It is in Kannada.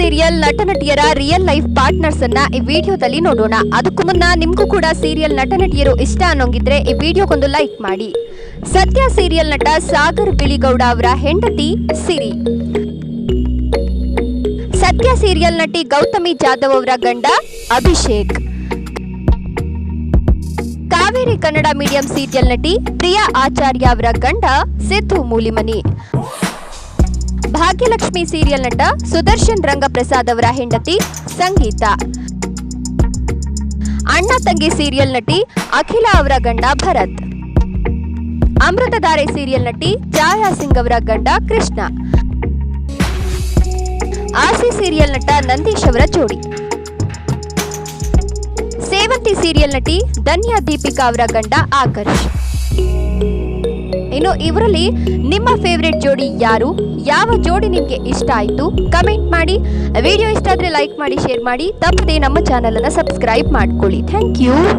ಸೀರಿಯಲ್ ನಟ ನಟಿಯರ ರಿಯಲ್ ಲೈಫ್ ಪಾರ್ಟ್ನರ್ಸ್ ಅನ್ನ ಈ ವಿಡಿಯೋದಲ್ಲಿ ನೋಡೋಣ. ಅದಕ್ಕೂ ಮುನ್ನ ನಿಮ್ಗೂ ಕೂಡ ಸೀರಿಯಲ್ ನಟ ನಟಿಯರು ಇಷ್ಟ ಅನ್ನೋಂಗಿದ್ರೆ ಈ ವಿಡಿಯೋಗೊಂದು ಲೈಕ್ ಮಾಡಿ. ಸತ್ಯ ಸೀರಿಯಲ್ ನಟ ಸಾಗರ್ ಬಿಳಿಗೌಡ ಅವರ ಹೆಂಡತಿ ಸಿರಿ. ಸತ್ಯ ಸೀರಿಯಲ್ ನಟಿ ಗೌತಮಿ ಜಾಧವ್ ಅವರ ಗಂಡ ಅಭಿಷೇಕ್. ಕಾವೇರಿ ಕನ್ನಡ ಮೀಡಿಯಂ ಸೀರಿಯಲ್ ನಟಿ ಪ್ರಿಯಾ ಆಚಾರ್ಯ ಅವರ ಗಂಡ ಸಿದ್ದು ಮೂಲಿಮನಿ. ಭಾಗ್ಯಲಕ್ಷ್ಮಿ ಸೀರಿಯಲ್ ನಟ ಸುದರ್ಶನ್ ರಂಗಪ್ರಸಾದ್ ಅವರ ಹೆಂಡತಿ ಸಂಗೀತ. ಅಣ್ಣ ತಂಗಿ ಸೀರಿಯಲ್ ನಟಿ ಅಖಿಲ ಅವರ ಗಂಡ ಭರತ್. ಅಮೃತಧಾರೆ ಸೀರಿಯಲ್ ನಟಿ ಛಾಯಾ ಸಿಂಗ್ ಅವರ ಗಂಡ ಕೃಷ್ಣ. ಆಸಿ ಸೀರಿಯಲ್ ನಟ ನಂದೀಶ್ ಅವರ ಜೋಡಿ. ಸೇವಂತಿ ಸೀರಿಯಲ್ ನಟಿ ಧನ್ಯಾ ದೀಪಿಕಾ ಅವರ ಗಂಡ ಆಕರ್ಷ್. ಇನ್ನು ಇವರಲ್ಲಿ ನಿಮ್ಮ ಫೇವ್ರೆಟ್ ಜೋಡಿ ಯಾರು? ಯಾವ ಜೋಡಿ ನಿಮ್ಗೆ ಇಷ್ಟ ಆಯ್ತು ಕಮೆಂಟ್ ಮಾಡಿ. ವಿಡಿಯೋ ಇಷ್ಟ ಆದ್ರೆ ಲೈಕ್ ಮಾಡಿ ಶೇರ್ ಮಾಡಿ. ತಪ್ಪದೆ ನಮ್ಮ ಚಾನಲ್ ಅನ್ನ ಸಬ್ಸ್ಕ್ರೈಬ್ ಮಾಡ್ಕೊಳ್ಳಿ. Thank you